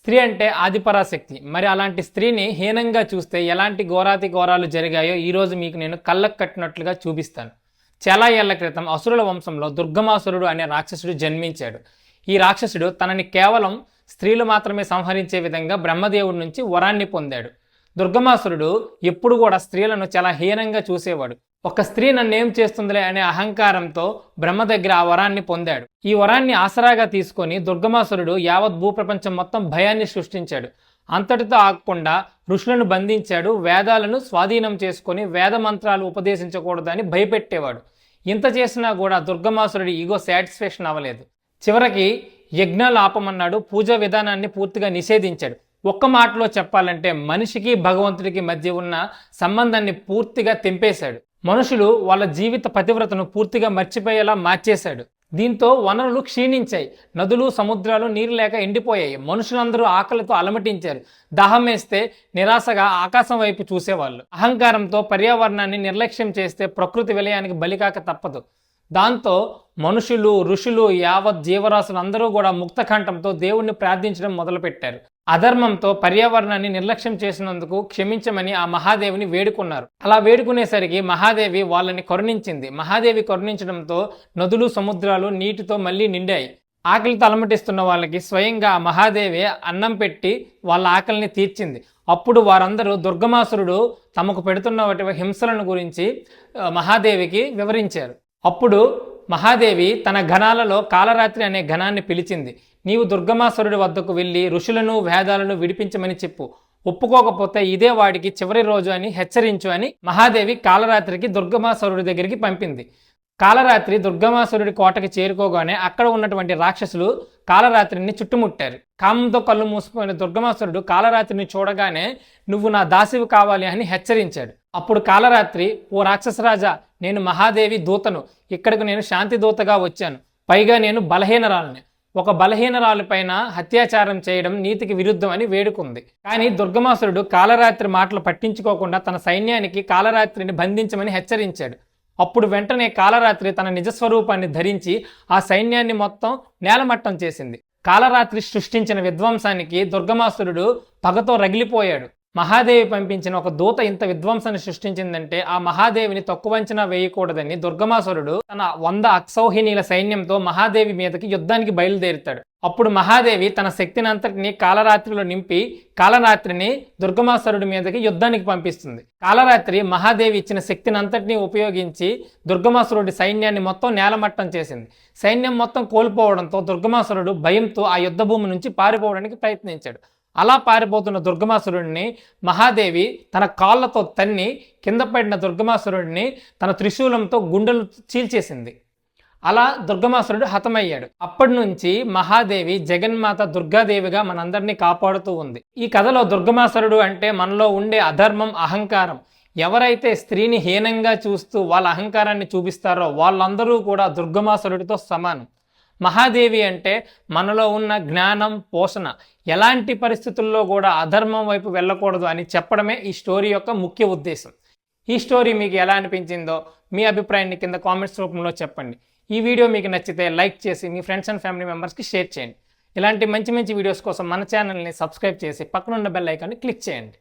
స్త్రీ అంటే ఆదిపరాశక్తి. మరి అలాంటి స్త్రీని హీనంగా చూస్తే ఎలాంటి ఘోరాతి ఘోరాలు జరిగాయో ఈరోజు మీకు నేను కళ్ళకు కట్టినట్లుగా చూపిస్తాను. చాలా ఏళ్ళ క్రితం అసురుల వంశంలో దుర్గమాసురుడు అనే రాక్షసుడు జన్మించాడు. ఈ రాక్షసుడు తనని కేవలం స్త్రీలు మాత్రమే సంహరించే విధంగా బ్రహ్మదేవుడి నుంచి వరాన్ని పొందాడు. దుర్గమాసురుడు ఎప్పుడు కూడా స్త్రీలను చాలా హీనంగా చూసేవాడు. ఒక స్త్రీ నన్నేం చేస్తుందిలే అనే అహంకారంతో బ్రహ్మ దగ్గర ఆ వరాన్ని పొందాడు. ఈ వరాన్ని ఆసరాగా తీసుకొని దుర్గమాసురుడు యావత్ భూప్రపంచం మొత్తం భయాన్ని సృష్టించాడు. అంతటితో ఆగకుండా ఋషులను బంధించాడు వేదాలను స్వాధీనం చేసుకొని వేద మంత్రాలు ఉపదేశించకూడదని భయపెట్టేవాడు. ఇంత చేసినా కూడా దుర్గమాసురుడి ఈగో సాటిస్ఫాక్షన్ అవ్వలేదు. చివరికి యజ్ఞాలు ఆపమన్నాడు పూజా విధానాన్ని పూర్తిగా నిషేధించాడు. ఒక్క మాటలో చెప్పాలంటే మనిషికి భగవంతుడికి మధ్య ఉన్న సంబంధాన్ని పూర్తిగా తెంపేశాడు. మనుషులు వాళ్ళ జీవిత పతివ్రతను పూర్తిగా మర్చిపోయేలా మార్చేశాడు. దీంతో వనరులు క్షీణించాయి. నదులు సముద్రాలు నీరు లేక ఎండిపోయాయి. మనుషులందరూ ఆకలితో అలమటించారు. దాహం వేస్తే నిరాశగా ఆకాశం వైపు చూసేవాళ్ళు. అహంకారంతో పర్యావరణాన్ని నిర్లక్ష్యం చేస్తే ప్రకృతి విలయానికి బలికాక తప్పదు. దాంతో మనుషులు ఋషులు యావత్ జీవరాశులు అందరూ కూడా ముక్తకంఠంతో దేవుణ్ణి ప్రార్థించడం మొదలుపెట్టారు. అధర్మంతో పర్యావరణాన్ని నిర్లక్ష్యం చేసినందుకు క్షమించమని ఆ మహాదేవిని వేడుకున్నారు. అలా వేడుకునేసరికి మహాదేవి వాళ్ళని కరుణించింది. మహాదేవి కరుణించడంతో నదులు సముద్రాలు నీటితో మళ్ళీ నిండాయి. ఆకలితో అలమటిస్తున్న వాళ్ళకి స్వయంగా ఆ మహాదేవి అన్నం పెట్టి వాళ్ళ ఆకలిని తీర్చింది. అప్పుడు వారందరూ దుర్గమాసురుడు తమకు పెడుతున్న వాటి హింసలను గురించి మహాదేవికి వివరించారు. అప్పుడు మహాదేవి తన ఘనాలలో కాలరాత్రి అనే ఘనాన్ని పిలిచింది. నీవు దుర్గమాసురుడి వద్దకు వెళ్ళి ఋషులను వేదాలను విడిపించమని చెప్పు. ఒప్పుకోకపోతే ఇదే వాడికి చివరి రోజు అని హెచ్చరించు అని మహాదేవి కాలరాత్రికి దుర్గమాసురుడి దగ్గరికి పంపింది. కాలరాత్రి దుర్గమాసురుడి కోటకి చేరుకోగానే అక్కడ ఉన్నటువంటి రాక్షసులు కాలరాత్రిని చుట్టుముట్టారు. కామంతో కళ్ళు మూసుకుని దుర్గమాసురుడు కాలరాత్రిని చూడగానే నువ్వు నా దాసివి కావాలి అని హెచ్చరించాడు. అప్పుడు కాలరాత్రి ఓ రాక్షసరాజా నేను మహాదేవి దూతను. ఇక్కడికి నేను శాంతి దూతగా వచ్చాను. పైగా నేను బలహీనరాలని. ఒక బలహీనరాలు పైన అత్యాచారం చేయడం నీతికి విరుద్ధం అని వేడుకుంది. కానీ దుర్గమాసురుడు కాలరాత్రి మాటలు పట్టించుకోకుండా తన సైన్యానికి కాలరాత్రిని బంధించమని హెచ్చరించాడు. అప్పుడు వెంటనే కాలరాత్రి తన నిజస్వరూపాన్ని ధరించి ఆ సైన్యాన్ని మొత్తం నేలమట్టం చేసింది. కాలరాత్రి సృష్టించిన విధ్వంసానికి దుర్గమాసురుడు పగతో రగిలిపోయాడు. మహాదేవి పంపించిన ఒక దూత ఇంత విధ్వంసాన్ని సృష్టించిందంటే ఆ మహాదేవిని తక్కువ అంచనా వేయకూడదని దుర్గమాసురుడు తన వంద అక్షౌహిణీల సైన్యంతో మహాదేవి మీదకి యుద్ధానికి బయలుదేరుతాడు. అప్పుడు మహాదేవి తన శక్తిని అంతటిని కాలరాత్రిలో నింపి కాలరాత్రిని దుర్గమాసురుడి మీదకి యుద్ధానికి పంపిస్తుంది. కాలరాత్రి మహాదేవి ఇచ్చిన శక్తిని అంతటిని ఉపయోగించి దుర్గమాసురుడి సైన్యాన్ని మొత్తం నేలమట్టం చేసింది. సైన్యం మొత్తం కోల్పోవడంతో దుర్గమాసురుడు భయంతో ఆ యుద్ధభూమి నుంచి పారిపోవడానికి ప్రయత్నించాడు. అలా పారిపోతున్న దుర్గమాసురుడిని మహాదేవి తన కాళ్ళతో తన్ని కింద పడిన దుర్గమాసురుడిని తన త్రిశూలంతో గుండెలు చీల్చేసింది. అలా దుర్గమాసురుడు హతమయ్యాడు. అప్పటి నుంచి మహాదేవి జగన్మాత దుర్గాదేవిగా మనందరినీ కాపాడుతూ ఉంది. ఈ కథలో దుర్గమాసురుడు అంటే మనలో ఉండే అధర్మం అహంకారం. ఎవరైతే స్త్రీని హీనంగా చూస్తూ వాళ్ళ అహంకారాన్ని చూపిస్తారో వాళ్ళందరూ కూడా దుర్గమాసురుడితో సమానం. మహాదేవి అంటే మనలో ఉన్న జ్ఞానం పోషణ. ఎలాంటి పరిస్థితుల్లో కూడా అధర్మం వైపు వెళ్ళకూడదు అని చెప్పడమే ఈ స్టోరీ యొక్క ముఖ్య ఉద్దేశం. ఈ స్టోరీ మీకు ఎలా అనిపించిందో మీ అభిప్రాయాన్ని కింద కామెంట్స్ రూపంలో చెప్పండి. ఈ వీడియో మీకు నచ్చితే లైక్ చేసి మీ ఫ్రెండ్స్ అండ్ ఫ్యామిలీ మెంబర్స్కి షేర్ చేయండి. ఇలాంటి మంచి మంచి వీడియోస్ కోసం మన ఛానల్ని సబ్స్క్రైబ్ చేసి పక్కనున్న బెల్ ఐకాన్ని క్లిక్ చేయండి.